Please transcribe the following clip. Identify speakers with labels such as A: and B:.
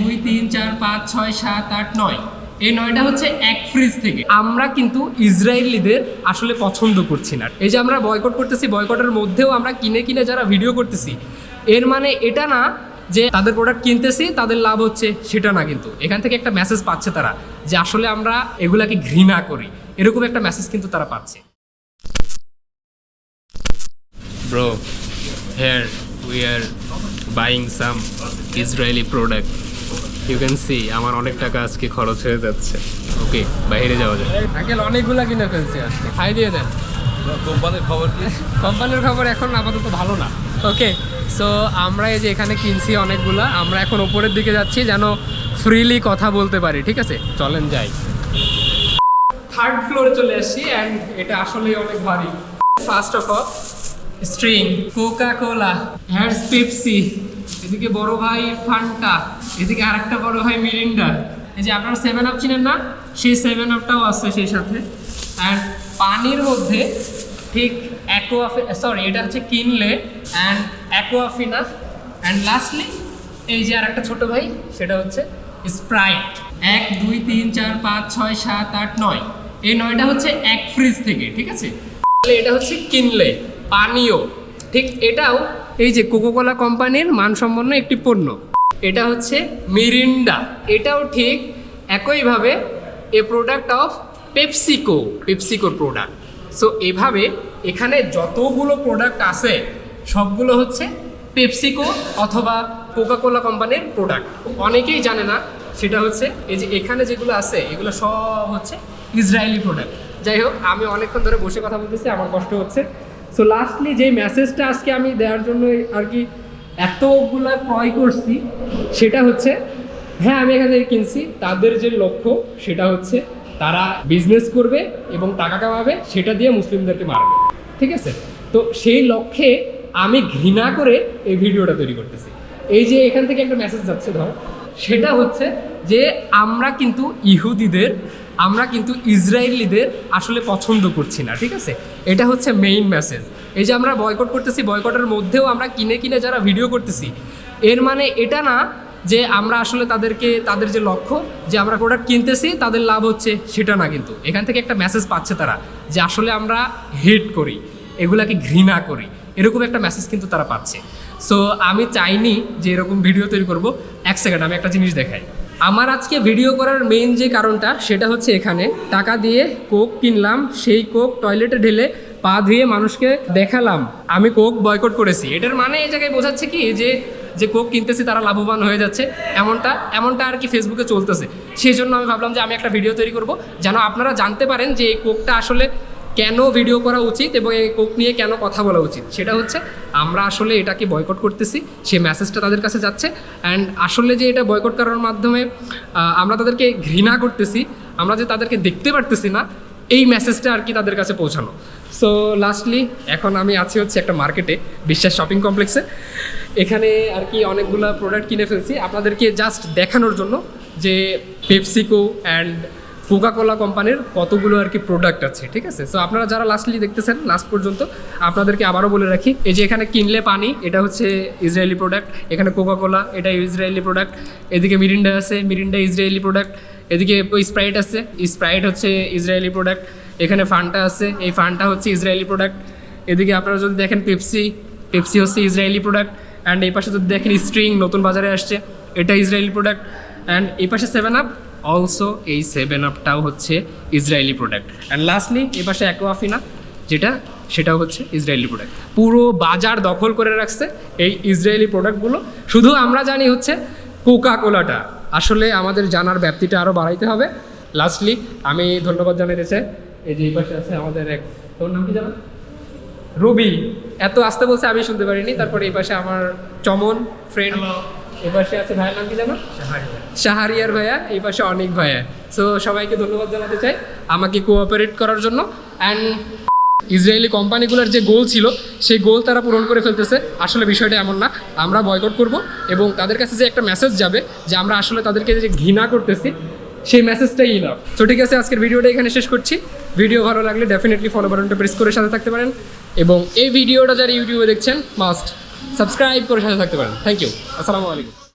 A: দুই তিন চার পাঁচ ছয় সাত আট নয় এই নয়টা হচ্ছে এক ফ্রিজ থেকে আমরা কিন্তু ইসরায়েলিদের আসলে পছন্দ করছি না এই যে আমরা বয়কট করতেছি বয়কটের মধ্যেও আমরা কিনে কিনে যারা ভিডিও করতেছি এর মানে এটা না যে তাদের প্রোডাক্ট কিনতেছি তাদের লাভ হচ্ছে সেটা না কিন্তু এখান থেকে একটা মেসেজ পাচ্ছে তারা যে আসলে আমরা এগুলাকে ঘৃণা করি এরকম একটা মেসেজ কিন্তু তারা পাচ্ছে
B: bro here we are buying some Israeli product you can see আমার অনেক টাকা আজকে খরচ হয়ে যাচ্ছে ওকে বাইরে যাওয়া যায়
A: আঙ্কেল অনেকগুলো কিনে ফেলছি আজকে খাই দিয়ে দেন কোম্পানির খবর কোম্পানির খবর এখন আপাতত ভালো না ওকে সো আমরা এই যে এখানে কিনছি অনেকগুলো আমরা এখন ওপরের দিকে যাচ্ছি যেন ফ্রিলি কথা বলতে পারি ঠিক আছে চলেন যাই থার্ড ফ্লোরে চলে আসছি অ্যান্ড এটা আসলেই অনেক ভারী first of all string Coca Cola হ্যাডস পেপসি এদিকে বড় ভাই ফান্টা এদিকে আরেকটা বড় ভাই মিরিন্ডা এই যে আপনারা সেভেন আপ চিনেন না সেই সেভেন আপটাও আছে সেই সাথে অ্যান্ড পানির মধ্যে ঠিক অ্যাকোয়াফি সরি এটা হচ্ছে কিনলে অ্যান্ড অ্যাকোয়াফিনা অ্যান্ড লাস্টলি এই যে আর একটা ছোটো ভাই সেটা হচ্ছে স্প্রাইট এক দুই তিন চার পাঁচ ছয় সাত আট নয় এই নয়টা হচ্ছে এক ফ্রিজ থেকে ঠিক আছে তাহলে এটা হচ্ছে কিনলে পানীয় ঠিক এটাও এই যে কোকোকোলা কোম্পানির মানসম্পন্ন একটি পণ্য এটা হচ্ছে মিরিন্ডা এটাও ঠিক একইভাবে এ প্রোডাক্ট অফ পেপসিকো পেপসিকোর প্রোডাক্ট সো এভাবে এখানে যতগুলো প্রোডাক্ট আছে সবগুলো হচ্ছে পেপসিকো অথবা কোকাকোলা কোম্পানির প্রোডাক্ট অনেকেই জানে না সেটা হচ্ছে এই যে এখানে যেগুলো আছে এগুলো সব হচ্ছে ইসরায়েলি প্রোডাক্ট যাই হোক আমি অনেকক্ষণ ধরে বসে কথা বলতেছি আমার কষ্ট হচ্ছে সো লাস্টলি যে মেসেজটা আজকে আমি দেওয়ার জন্য আর কি এতগুলো ক্রয় করছি সেটা হচ্ছে হ্যাঁ আমি এখান থেকে কিনছি তাদের যে লক্ষ্য সেটা হচ্ছে তারা বিজনেস করবে এবং টাকা কামাবে সেটা দিয়ে মুসলিমদেরকে মারবে ঠিক আছে তো সেই লক্ষ্যে আমি ঘৃণা করে এই ভিডিওটা তৈরি করতেছি এই যে এখান থেকে একটা মেসেজ যাচ্ছে ধর সেটা হচ্ছে যে আমরা কিন্তু ইহুদিদের আমরা কিন্তু ইসরায়েলিদের আসলে পছন্দ করছি না ঠিক আছে এটা হচ্ছে মেইন মেসেজ এই যে আমরা বয়কট করতেছি বয়কটের মধ্যেও আমরা কিনে কিনে যারা ভিডিও করতেছি এর মানে এটা না যে আমরা আসলে তাদেরকে তাদের যে লক্ষ্য যে আমরা প্রোডাক্ট কিনতেছি তাদের লাভ হচ্ছে সেটা না কিন্তু এখান থেকে একটা মেসেজ পাচ্ছে তারা যে আসলে আমরা হেট করি এগুলাকে ঘৃণা করি এরকম একটা মেসেজ কিন্তু তারা পাচ্ছে সো আমি চাইনি যে এরকম ভিডিও তৈরি করব এক সেকেন্ড আমি একটা জিনিস দেখাই আমার আজকে ভিডিও করার মেইন যে কারণটা সেটা হচ্ছে এখানে টাকা দিয়ে কোক কিনলাম সেই কোক টয়লেটে ঢেলে পা ধুয়ে মানুষকে দেখালাম আমি কোক বয়কট করেছি এটার মানে এই জায়গায় বোঝাচ্ছে কি যে যে কোক কিনতেছি তারা লাভবান হয়ে যাচ্ছে এমনটা এমনটা আর কি ফেসবুকে চলতেছে সেই জন্য আমি ভাবলাম যে আমি একটা ভিডিও তৈরি করব যেন আপনারা জানতে পারেন যে এই কোকটা আসলে কেন ভিডিও করা উচিত এবং এই কোক নিয়ে কেন কথা বলা উচিত সেটা হচ্ছে আমরা আসলে এটাকে বয়কট করতেছি সেই মেসেজটা তাদের কাছে যাচ্ছে অ্যান্ড আসলে যে এটা বয়কট করার মাধ্যমে আমরা তাদেরকে ঘৃণা করতেছি আমরা যে তাদেরকে দেখতে পারতেছি না এই মেসেজটা আর কি তাদের কাছে পৌঁছানো সো লাস্টলি এখন আমি আছি হচ্ছে একটা মার্কেটে বিশ্বাস শপিং কমপ্লেক্সে এখানে আর কি অনেকগুলো প্রোডাক্ট কিনে ফেলছি আপনাদেরকে জাস্ট দেখানোর জন্য যে পেপসিকো অ্যান্ড কোকা কোলা কোম্পানির কতগুলো আর কি প্রোডাক্ট আছে ঠিক আছে সো আপনারা যারা লাস্টলি দেখতেছেন লাস্ট পর্যন্ত আপনাদেরকে আবারও বলে রাখি এই যে এখানে কিনলে পানি এটা হচ্ছে ইসরায়েলি প্রোডাক্ট এখানে কোকা কোলা এটা ইসরায়েলি প্রোডাক্ট এদিকে মিরিন্ডা আছে মিরিন্ডা ইসরায়েলি প্রোডাক্ট এদিকে ওই স্প্রাইট আছে স্প্রাইট হচ্ছে ইসরায়েলি প্রোডাক্ট এখানে ফান্টা আছে এই ফান্টা হচ্ছে ইসরায়েলি প্রোডাক্ট এদিকে আপনারা যদি দেখেন পেপসি পেপসি হচ্ছে ইসরায়েলি প্রোডাক্ট অ্যান্ড এই পাশে যদি দেখেন স্ট্রিং নতুন বাজারে আসছে এটা ইসরায়েলি প্রোডাক্ট অ্যান্ড এই পাশে সেভেন আপ অলসো এই সেভেন আপটাও হচ্ছে ইসরায়েলি প্রোডাক্ট অ্যান্ড লাস্টলি এ পাশে অ্যাকোয়াফিনা যেটা সেটাও হচ্ছে ইসরায়েলি প্রোডাক্ট পুরো বাজার দখল করে রাখছে এই ইসরায়েলি প্রোডাক্টগুলো শুধু আমরা জানি হচ্ছে কোকা কোলাটা আসলে আমাদের জানার ব্যাপ্তিটা আরও বাড়াইতে হবে লাস্টলি আমি ধন্যবাদ জানাতে চাই এই যে এই পাশে আছে আমাদের এক তোর নাম কি জানা রুবি এত আসতে বলছে আমি শুনতে পারিনি তারপরে এই পাশে আমার চমন ফ্রেন্ড এ পাশে আছে ভাইয়ের নাম শাহারিয়ার ভাইয়া এই পাশে অনেক ভাইয়া সো সবাইকে ধন্যবাদ জানাতে চাই আমাকে কোঅপারেট করার জন্য অ্যান্ড ইসরায়েলি কোম্পানিগুলোর যে গোল ছিল সেই গোল তারা পূরণ করে ফেলতেছে আসলে বিষয়টা এমন না আমরা বয়কট করব এবং তাদের কাছে যে একটা মেসেজ যাবে যে আমরা আসলে তাদেরকে যে ঘৃণা করতেছি সেই মেসেজটাই ইনাফ তো ঠিক আছে আজকের ভিডিওটা এখানে শেষ করছি ভিডিও ভালো লাগলে ডেফিনেটলি ফলো বাটনটা প্রেস করে সাথে থাকতে পারেন এবং এই ভিডিওটা যারা ইউটিউবে দেখছেন মাস্ট সাবস্ক্রাইব করে সাথে থাকতে পারেন থ্যাংক ইউ আসসালামু আলাইকুম